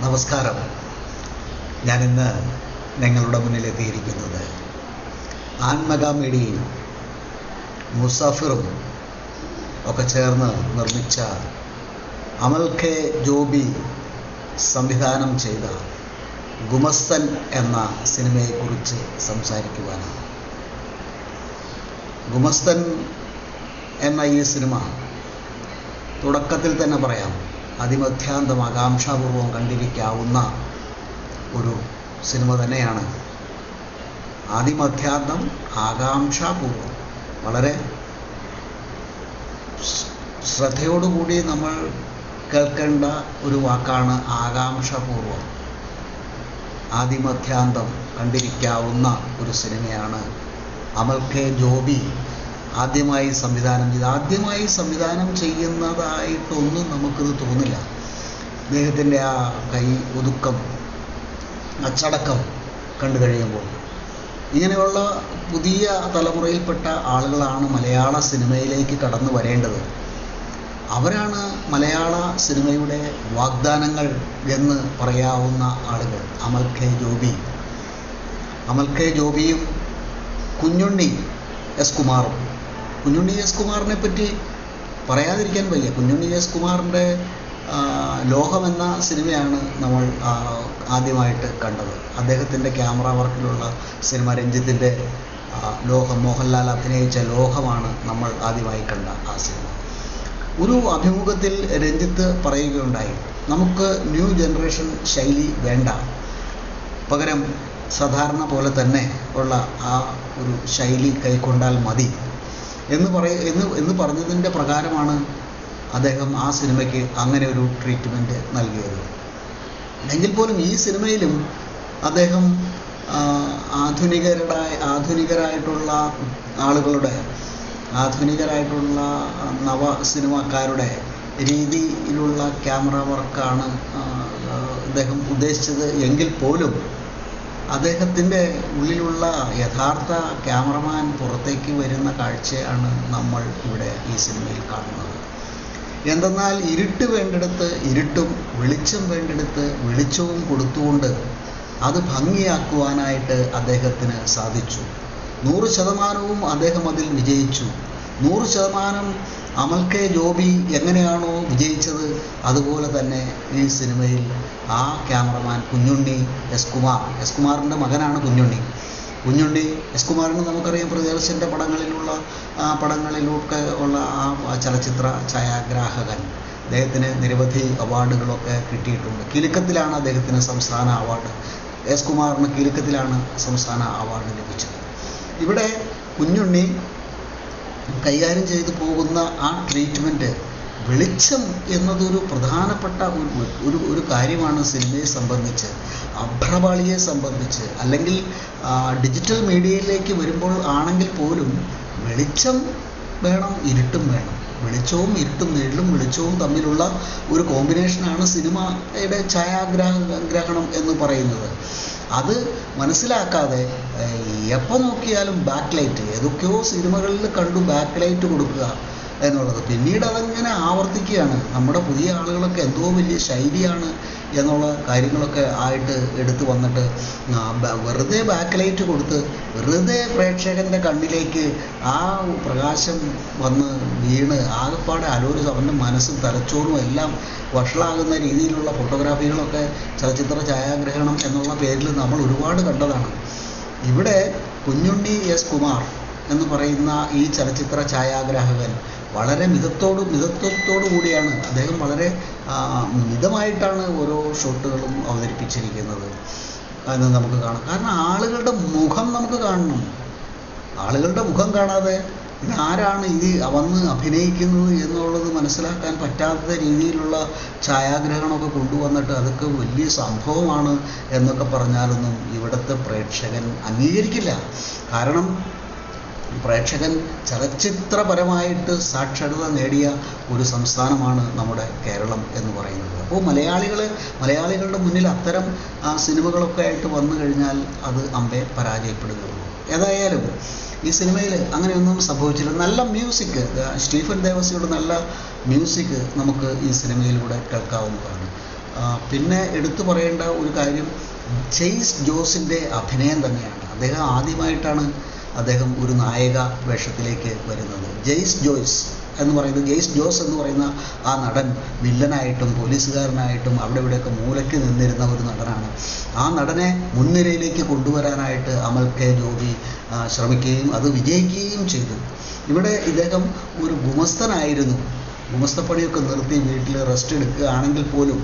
നമസ്കാരം. ഞാനിന്ന് നിങ്ങളുടെ മുന്നിൽ എത്തിയിരിക്കുന്നത് ആൻമഗാമേഡിയും മുസാഫിറും ഒക്കെ ചേർന്ന് നിർമ്മിച്ച അമൽ കെ ജോബി സംവിധാനം ചെയ്ത ഗുമസ്തൻ എന്ന സിനിമയെക്കുറിച്ച് സംസാരിക്കുവാനാണ്. ഗുമസ്തൻ എന്ന ഈ സിനിമ തുടക്കത്തിൽ തന്നെ പറയാം. അതിമധ്യാന്തം ആകാംക്ഷാപൂർവം കണ്ടിരിക്കാവുന്ന ഒരു സിനിമ തന്നെയാണ്. അതിമധ്യാന്തം ആകാംക്ഷാപൂർവം. വളരെ ശ്രദ്ധയോടുകൂടി നമ്മൾ കേൾക്കേണ്ട ഒരു വാക്കാണ് ആകാംക്ഷാപൂർവം. ആദിമധ്യാന്തം കണ്ടിരിക്കാവുന്ന ഒരു സിനിമയാണ് അമൽ കെ ജോബി. ആദ്യമായി സംവിധാനം ചെയ്ത് ആദ്യമായി സംവിധാനം ചെയ്യുന്നതായിട്ടൊന്നും നമുക്കിത് തോന്നില്ല. അദ്ദേഹത്തിന്റെ ആ കൈ ഒതുക്കം അച്ചടക്കം കണ്ടു കഴിയുമ്പോൾ. ഇങ്ങനെയുള്ള പുതിയ തലമുറയിൽപ്പെട്ട ആളുകളാണ് മലയാള സിനിമയിലേക്ക് കടന്നു വരേണ്ടത്. അവരാണ് മലയാള സിനിമയുടെ വാഗ്ദാനങ്ങൾ എന്ന് പറയാവുന്ന ആളുകൾ. അമൽ കെ ജോബി. അമൽ കെ ജോബിയും കുഞ്ഞുണ്ണി എസ് കുമാറും. കുഞ്ഞുണ്ണി എസ് കുമാറിനെ പറ്റി പറയാതിരിക്കാൻ വയ്യ. കുഞ്ഞുണ്ണി എസ് കുമാറിന്റെ ലോകം എന്ന സിനിമയാണ് നമ്മൾ ആദ്യമായിട്ട് കണ്ടത്. അദ്ദേഹത്തിന്റെ ക്യാമറ വർക്കിലുള്ള സിനിമ രഞ്ജിത്തിന്റെ ലോഹം മോഹൻലാൽ അഭിനയിച്ച ലോഹമാണ് നമ്മൾ ആദ്യമായി കണ്ട ആ സിനിമ. ഒരു അഭിമുഖത്തിൽ രഞ്ജിത്ത് പറയുകയുണ്ടായി നമുക്ക് ന്യൂ ജനറേഷൻ ശൈലി വേണ്ട. പകരം സാധാരണ പോലെ തന്നെ ഉള്ള ആ ഒരു ശൈലി കൈക്കൊണ്ടാൽ മതി. എന്ന് പറയ എന്ന് എന്ന് പറഞ്ഞതിന്റെ പ്രകാരമാണ് അദ്ദേഹം ആ സിനിമയ്ക്ക് അങ്ങനെ ഒരു ട്രീറ്റ്മെന്റ് നൽകിയത്. എങ്കിൽ പോലും ഈ സിനിമയിലും അദ്ദേഹം ആധുനികരുടെ ആധുനികരായിട്ടുള്ള ആളുകളുടെ ആധുനികരായിട്ടുള്ള നവ സിനിമാക്കാരുടെ രീതിയിലുള്ള ക്യാമറ വർക്കാണ് അദ്ദേഹം ഉദ്ദേശിച്ചത്. എങ്കിൽ പോലും അദ്ദേഹത്തിന്റെ ഉള്ളിലുള്ള യഥാർത്ഥ ക്യാമറമാൻ പുറത്തേക്ക് വരുന്ന കാഴ്ചയാണ് നമ്മൾ ഇവിടെ ഈ സിനിമയിൽ കാണുന്നത്. എന്തെന്നാൽ ഇരുട്ട് വേണ്ടെടുത്ത് ഇരുട്ടും വെളിച്ചം വേണ്ടെടുത്ത് വെളിച്ചവും കൊടുത്തുകൊണ്ട് അത് ഭംഗിയാക്കുവാനായിട്ട് അദ്ദേഹത്തിന് സാധിച്ചു. നൂറ് ശതമാനവും അദ്ദേഹം അതിൽ വിജയിച്ചു. നൂറ് ശതമാനം അമൽ കെ ജോബി എങ്ങനെയാണോ വിജയിച്ചത് അതുപോലെ തന്നെ ഈ സിനിമയിൽ ആ cameraman Kunjunni S Kumar S കുമാറിന്റെ മകനാണ് കുഞ്ഞുണ്ണി. കുഞ്ഞുണ്ണി എസ് കുമാറിന് നമുക്കറിയാം പ്രിയദർശന്റെ പടങ്ങളിലുള്ള പടങ്ങളിലൊക്കെ ഉള്ള ആ ചലച്ചിത്ര ഛായാഗ്രാഹകൻ. അദ്ദേഹത്തിന് നിരവധി അവാർഡുകളൊക്കെ കിട്ടിയിട്ടുണ്ട്. കിലുക്കത്തിലാണ് അദ്ദേഹത്തിന് സംസ്ഥാന അവാർഡ്. എസ് കുമാറിന് കിലുക്കത്തിലാണ് സംസ്ഥാന അവാർഡ് ലഭിച്ചത്. ഇവിടെ കുഞ്ഞുണ്ണി കൈകാര്യം ചെയ്തു പോകുന്ന ആ ട്രീറ്റ്മെന്റ് വെളിച്ചം എന്നതൊരു പ്രധാനപ്പെട്ട ഒരു ഒരു കാര്യമാണ് സിനിമയെ സംബന്ധിച്ച്. അഭ്രപാളിയെ സംബന്ധിച്ച്. അല്ലെങ്കിൽ ഡിജിറ്റൽ മീഡിയയിലേക്ക് വരുമ്പോൾ ആണെങ്കിൽ പോലും വെളിച്ചം വേണം ഇരുട്ടും വേണം. വെളിച്ചവും ഇരുട്ടും നിഴലും വെളിച്ചവും തമ്മിലുള്ള ഒരു കോമ്പിനേഷനാണ് സിനിമയുടെ ഛായാഗ്രഹണം ഗ്രഹണം എന്ന് പറയുന്നത്. അത് മനസ്സിലാക്കാതെ എപ്പോൾ നോക്കിയാലും ബാക്ക് ലൈറ്റ് ഏതൊക്കെയോ സിനിമകളിൽ കണ്ടു ബാക്ക് ലൈറ്റ് കൊടുക്കുക. എന്നുള്ളത്. പിന്നീട് അതങ്ങനെ ആവർത്തിക്കുകയാണ്. നമ്മുടെ പുതിയ ആളുകളൊക്കെ എന്തോ വലിയ ശൈലിയാണ് എന്നുള്ള കാര്യങ്ങളൊക്കെ ആയിട്ട് എടുത്തു വന്നിട്ട് വെറുതെ ബാക്ക് ലൈറ്റ് കൊടുത്ത് വെറുതെ പ്രേക്ഷകന്റെ കണ്ണിലേക്ക് ആ പ്രകാശം വന്ന് വീണ് ആകെപ്പാടെ ആലോചിച്ച് അവന്റെ മനസ്സും തലച്ചോറും എല്ലാം വഷളാകുന്ന രീതിയിലുള്ള ഫോട്ടോഗ്രാഫികളൊക്കെ ചലച്ചിത്ര ഛായാഗ്രഹണം എന്നുള്ള പേരിൽ നമ്മൾ ഒരുപാട് കണ്ടതാണ്. ഇവിടെ കുഞ്ഞുണ്ണി എസ് കുമാർ എന്ന് പറയുന്ന ഈ ചലച്ചിത്ര ഛായാഗ്രാഹകൻ വളരെ മിതത്തോട് മിതത്വത്തോടു കൂടിയാണ് അദ്ദേഹം വളരെ മിതമായിട്ടാണ് ഓരോ ഷോട്ടുകളും അവതരിപ്പിച്ചിരിക്കുന്നത് എന്ന് നമുക്ക് കാണാം. കാരണം ആളുകളുടെ മുഖം നമുക്ക് കാണണം. ആളുകളുടെ മുഖം കാണാതെ ഇതാരാണ് ഇത് വന്ന് അഭിനയിക്കുന്നത് എന്നുള്ളത് മനസ്സിലാക്കാൻ പറ്റാത്ത രീതിയിലുള്ള ഛായാഗ്രഹണമൊക്കെ കൊണ്ടുവന്നിട്ട് അതൊക്കെ വലിയ സംഭവമാണ് എന്നൊക്കെ പറഞ്ഞാലൊന്നും ഇവിടുത്തെ പ്രേക്ഷകൻ അംഗീകരിക്കില്ല. കാരണം പ്രേക്ഷകൻ ചലച്ചിത്രപരമായിട്ട് സാക്ഷരത നേടിയ ഒരു സംസ്ഥാനമാണ് നമ്മുടെ കേരളം എന്ന് പറയുന്നത്. അപ്പോൾ മലയാളികൾ മലയാളികളുടെ മുന്നിൽ അത്തരം ആ സിനിമകളൊക്കെ ആയിട്ട് വന്നു കഴിഞ്ഞാൽ അത് അമ്പെ പരാജയപ്പെടുകയുള്ളൂ. ഏതായാലും ഈ സിനിമയിൽ അങ്ങനെയൊന്നും സംഭവിച്ചില്ല. നല്ല മ്യൂസിക് സ്റ്റീഫൻ ദേവസിയുടെ നല്ല മ്യൂസിക് നമുക്ക് ഈ സിനിമയിലൂടെ കേൾക്കാവുന്നതാണ്. പിന്നെ എടുത്തു പറയേണ്ട ഒരു കാര്യം ജെയ്സ് ജോസിന്റെ അഭിനയം തന്നെയാണ്. അദ്ദേഹം ആദ്യമായിട്ടാണ് അദ്ദേഹം ഒരു നായക വേഷത്തിലേക്ക് വരുന്നത്. ജെയ്സ് ജോയ്സ് എന്ന് പറയുന്നത് ജെയ്സ് ജോസ് എന്ന് പറയുന്ന ആ നടൻ വില്ലനായിട്ടും പോലീസുകാരനായിട്ടും അവിടെ ഇവിടെയൊക്കെ മൂലയ്ക്ക് നിന്നിരുന്ന ഒരു നടനാണ്. ആ നടനെ മുൻനിരയിലേക്ക് കൊണ്ടുവരാനായിട്ട് അമൽ കെ ജോബി ശ്രമിക്കുകയും അത് വിജയിക്കുകയും ചെയ്തു. ഇവിടെ ഇദ്ദേഹം ഒരു ഗുമസ്തനായിരുന്നു. ഗുമസ്തപ്പണിയൊക്കെ നിർത്തി വീട്ടിൽ റെസ്റ്റ് എടുക്കുകയാണെങ്കിൽ പോലും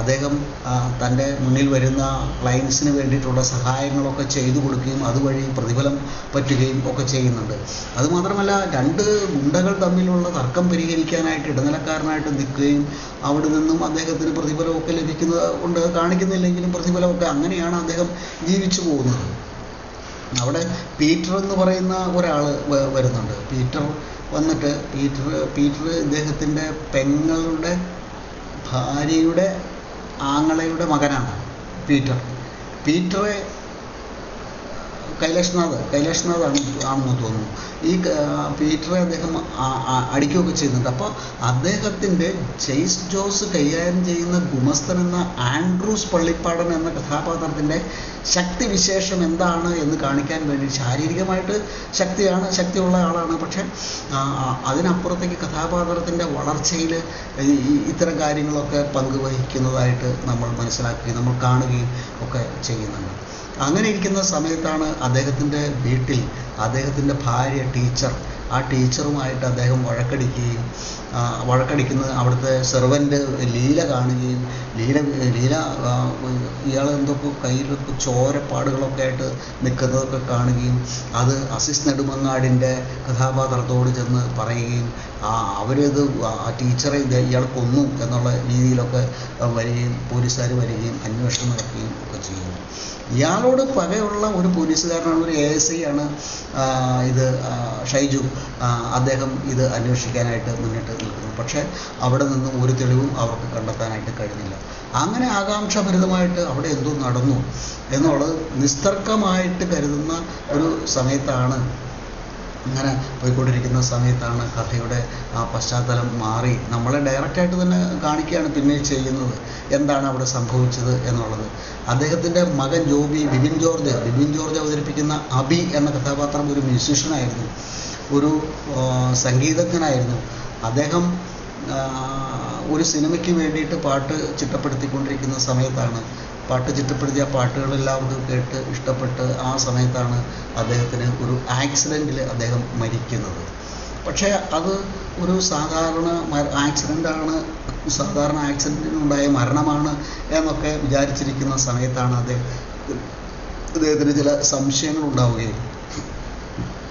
അദ്ദേഹം തന്റെ മുന്നിൽ വരുന്ന ക്ലയൻസിന് വേണ്ടിയിട്ടുള്ള സഹായങ്ങളൊക്കെ ചെയ്തു കൊടുക്കുകയും അതുവഴി പ്രതിഫലം പറ്റുകയും ഒക്കെ ചെയ്യുന്നുണ്ട്. അതുമാത്രമല്ല രണ്ട് ഗുണ്ടകൾ തമ്മിലുള്ള തർക്കം പരിഹരിക്കാനായിട്ട് ഇടനിലക്കാരനായിട്ട് നിൽക്കുകയും അവിടെ നിന്നും അദ്ദേഹത്തിന് പ്രതിഫലമൊക്കെ ലഭിക്കുന്നത് കൊണ്ട് കാണിക്കുന്നില്ലെങ്കിലും പ്രതിഫലമൊക്കെ അങ്ങനെയാണ് അദ്ദേഹം ജീവിച്ചു പോകുന്നത്. അവിടെ പീറ്റർ എന്ന് പറയുന്ന ഒരാൾ വരുന്നുണ്ട്. പീറ്റർ വന്നിട്ട് പീറ്റർ പീറ്റർ ഇദ്ദേഹത്തിന്റെ പെങ്ങളുടെ ഭാര്യയുടെ ആങ്ങളയുടെ മകനാണ് പീറ്റർ. പീറ്ററെ കൈലാഷ്നാഥ് കൈലാഷ്നാഥാണ് ആണെന്ന് തോന്നുന്നു. ഈ പീറ്ററെ അദ്ദേഹം അടിക്കുകയൊക്കെ ചെയ്യുന്നുണ്ട്. അപ്പോൾ അദ്ദേഹത്തിന്റെ ജെയ്സ് ജോസ് കൈകാര്യം ചെയ്യുന്ന ഗുമസ്തൻ എന്ന ആൻഡ്രൂസ് പള്ളിപ്പാടൻ എന്ന കഥാപാത്രത്തിന്റെ ശക്തി വിശേഷം എന്താണ് എന്ന് കാണിക്കാൻ വേണ്ടി ശാരീരികമായിട്ട് ശക്തിയാണ് ശക്തിയുള്ള ആളാണ്. പക്ഷേ അതിനപ്പുറത്തേക്ക് കഥാപാത്രത്തിന്റെ വളർച്ചയിൽ ഇത്തരം കാര്യങ്ങളൊക്കെ പങ്കുവഹിക്കുന്നതായിട്ട് നമ്മൾ മനസ്സിലാക്കുകയും നമ്മൾ കാണുകയും ഒക്കെ ചെയ്യുന്നുണ്ട്. അങ്ങനെ ഇരിക്കുന്ന സമയത്താണ് അദ്ദേഹത്തിന്റെ വീട്ടിൽ അദ്ദേഹത്തിന്റെ ഭാര്യ ടീച്ചർ. ആ ടീച്ചറുമായിട്ട് അദ്ദേഹം വഴക്കടിക്കുകയും വഴക്കടിക്കുന്നത് അവിടുത്തെ സെർവന്റ് ലീല കാണുകയും ലീല ലീല ഇയാൾ കയ്യിലൊക്കെ ചോരപ്പാടുകളൊക്കെ ആയിട്ട് നിൽക്കുന്നതൊക്കെ കാണുകയും അത് അസിസ് നെടുമങ്ങാടിന്റെ കഥാപാത്രത്തോട് ചെന്ന് പറയുകയും ആ അവരത് ആ ടീച്ചറെ ഇയാൾ കൊന്നു എന്നുള്ള രീതിയിലൊക്കെ വരികയും പോലീസുകാർ വരികയും അന്വേഷണം നടക്കുകയും ഒക്കെ ചെയ്യുന്നു ഇയാളോട് പകയുള്ള ഒരു പോലീസുകാരനാണ് ഒരു എ എസ് ഐ ആണ് ഇത് ഷൈജു. അദ്ദേഹം ഇത് അന്വേഷിക്കാനായിട്ട് മുന്നിട്ട് നിൽക്കുന്നു. പക്ഷേ അവിടെ നിന്നും ഒരു തെളിവും അവർക്ക് കണ്ടെത്താനായിട്ട് കഴിഞ്ഞില്ല. അങ്ങനെ ആകാംക്ഷഭരിതമായിട്ട് അവിടെ എന്തോ നടന്നു എന്നുള്ളത് നിസ്തർക്കമായിട്ട് കരുതുന്ന ഒരു സമയത്താണ് ഇങ്ങനെ പോയിക്കൊണ്ടിരിക്കുന്ന സമയത്താണ് കഥയുടെ ആ പശ്ചാത്തലം മാറി. നമ്മളെ ഡയറക്റ്റായിട്ട് തന്നെ കാണിക്കുകയാണ് പിന്നെ ചെയ്യുന്നത്. എന്താണ് അവിടെ സംഭവിച്ചത് എന്നുള്ളത്. അദ്ദേഹത്തിന്റെ മകൻ ജോബി ബിബിൻ ജോർജ് ബിബിൻ ജോർജ് അവതരിപ്പിക്കുന്ന അബി എന്ന കഥാപാത്രം ഒരു മ്യൂസീഷ്യനായിരുന്നു ഒരു സംഗീതജ്ഞനായിരുന്നു. അദ്ദേഹം ഒരു സിനിമയ്ക്ക് വേണ്ടിയിട്ട് പാട്ട് ചിട്ടപ്പെടുത്തിക്കൊണ്ടിരിക്കുന്ന സമയത്താണ് പാട്ട് ചിട്ടപ്പെടുത്തിയ പാട്ടുകൾ എല്ലാവർക്കും കേട്ട് ഇഷ്ടപ്പെട്ട് ആ സമയത്താണ് അദ്ദേഹത്തിന് ഒരു ആക്സിഡന്റിൽ അദ്ദേഹം മരിക്കുന്നത്. പക്ഷേ അത് ഒരു സാധാരണ ആക്സിഡന്റാണ് സാധാരണ ആക്സിഡന്റിനുണ്ടായ മരണമാണ് എന്നൊക്കെ വിചാരിച്ചിരിക്കുന്ന സമയത്താണ് അദ്ദേഹം അദ്ദേഹത്തിന് ചില സംശയങ്ങൾ ഉണ്ടാവുകയും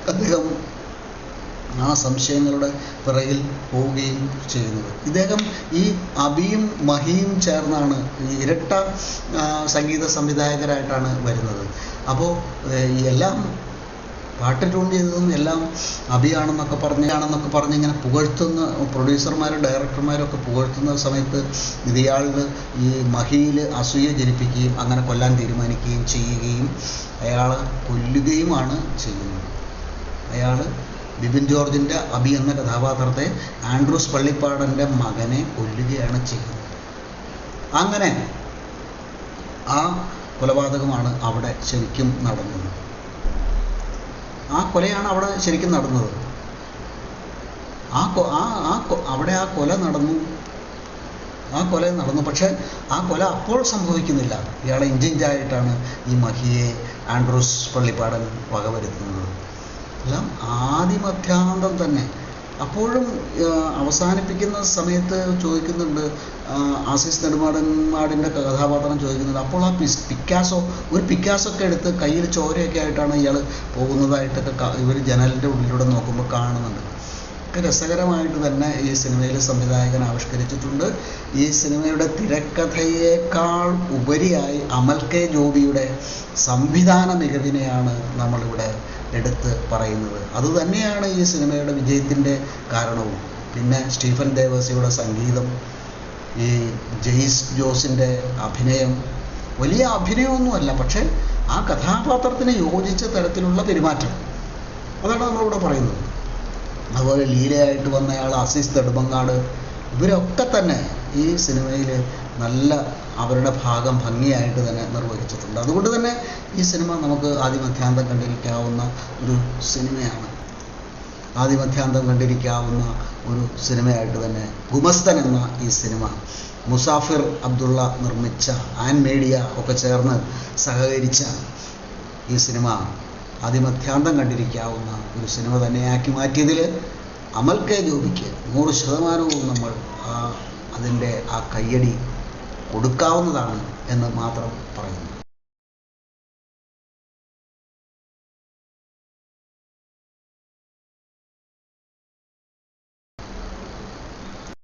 അദ്ദേഹം ആ സംശയങ്ങളുടെ പിറകിൽ പോവുകയും ചെയ്യുന്നത്. ഇദ്ദേഹം ഈ അബിയും മഹിയും ചേർന്നാണ് ഇരട്ട സംഗീത സംവിധായകരായിട്ടാണ് വരുന്നത്. അപ്പോൾ എല്ലാം പാട്ട് ട്യൂൺ ചെയ്തതും എല്ലാം അഭിയാണെന്നൊക്കെ പറഞ്ഞ് ആണെന്നൊക്കെ പറഞ്ഞ് ഇങ്ങനെ പുകഴ്ത്തുന്ന പ്രൊഡ്യൂസർമാരും ഡയറക്ടർമാരും ഒക്കെ പുകഴ്ത്തുന്ന സമയത്ത് ഇയാളിൽ ഈ മഹിയിൽ അസൂയ ജനിപ്പിക്കുകയും അങ്ങനെ കൊല്ലാൻ തീരുമാനിക്കുകയും ചെയ്യുകയും അയാളെ കൊല്ലുകയുമാണ് ചെയ്യുന്നത്. അയാൾ ബിപിൻ ജോർജിന്റെ അബി എന്ന കഥാപാത്രത്തെ ആൻഡ്രൂസ് പള്ളിപ്പാടന്റെ മകനെ കൊല്ലുകയാണ് ചെയ്യുന്നത്. അങ്ങനെ ആ കൊലപാതകമാണ് അവിടെ ശരിക്കും നടന്നത്. ആ കൊലയാണ് അവിടെ ശരിക്കും നടന്നത്. ആ ആ ആ അവിടെ ആ കൊല നടന്നു. ആ കൊല നടന്നു. പക്ഷേ ആ കൊല അപ്പോൾ സംഭവിക്കുന്നില്ല. ഇയാളെ ഇഞ്ചിഞ്ചായിട്ടാണ് ഈ മഹിയെ ആൻഡ്രൂസ് പള്ളിപ്പാടൻ വകവരുത്തുന്നത്. എല്ലാം ആദിമധ്യാന്തം തന്നെ. അപ്പോഴും അവസാനിപ്പിക്കുന്ന സമയത്ത് ചോദിക്കുന്നുണ്ട് ആസിസ് നെടുമാടന്മാടിന്റെ കഥാപാത്രം ചോദിക്കുന്നുണ്ട് അപ്പോൾ ആ പിസ് പിക്കാസോ ഒരു പിക്കാസൊക്കെ എടുത്ത് കയ്യിൽ ചോരയൊക്കെ ആയിട്ടാണ് ഇയാൾ പോകുന്നതായിട്ടൊക്കെ ഇവർ ജനലിന്റെ ഉള്ളിലൂടെ നോക്കുമ്പോൾ കാണുന്നുണ്ട്. ഒക്കെ രസകരമായിട്ട് തന്നെ ഈ സിനിമയിലെ സംവിധായകൻ ആവിഷ്കരിച്ചിട്ടുണ്ട്. ഈ സിനിമയുടെ തിരക്കഥയേക്കാൾ ഉപരിയായി അമൽ കെ ജോബിയുടെ സംവിധാന മികവിനെയാണ് നമ്മളിവിടെ എടുത്ത് പറയുന്നത്. അതുതന്നെയാണ് ഈ സിനിമയുടെ വിജയത്തിന്റെ കാരണവും. പിന്നെ സ്റ്റീഫൻ ദേവസിയുടെ സംഗീതം ഈ ജെയ്സ് ജോസിന്റെ അഭിനയം. വലിയ അഭിനയമൊന്നുമല്ല പക്ഷേ ആ കഥാപാത്രത്തിന് യോജിച്ച തരത്തിലുള്ള പെരുമാറ്റം. അതാണ് നമ്മളിവിടെ പറയുന്നത്. അതുപോലെ ലീലയായിട്ട് വന്നയാൾ അസീസ് നെടുമങ്ങാട് ഇവരൊക്കെ തന്നെ ഈ സിനിമയിൽ നല്ല അവരുടെ ഭാഗം ഭംഗിയായിട്ട് തന്നെ നിർവഹിച്ചിട്ടുണ്ട്. അതുകൊണ്ട് തന്നെ ഈ സിനിമ നമുക്ക് ആദ്യമധ്യാന്തം കണ്ടിരിക്കാവുന്ന ഒരു സിനിമയാണ്. ആദ്യമധ്യാന്തം കണ്ടിരിക്കാവുന്ന ഒരു സിനിമയായിട്ട് തന്നെ ഗുമസ്തൻ എന്ന ഈ സിനിമ മുസാഫിർ അബ്ദുള്ള നിർമ്മിച്ച ആൻ മീഡിയ ഒക്കെ ചേർന്ന് സഹകരിച്ച ഈ സിനിമ ആദ്യമധ്യാന്തം കണ്ടിരിക്കാവുന്ന ഒരു സിനിമ തന്നെയാക്കി മാറ്റിയതിൽ അമൽ കെ ജോബിക്ക് നൂറ് ശതമാനവും നമ്മൾ അതിന്റെ ആ കയ്യടി കൊടുക്കാവുന്നതാണ് എന്ന് മാത്രം പറയുന്നു.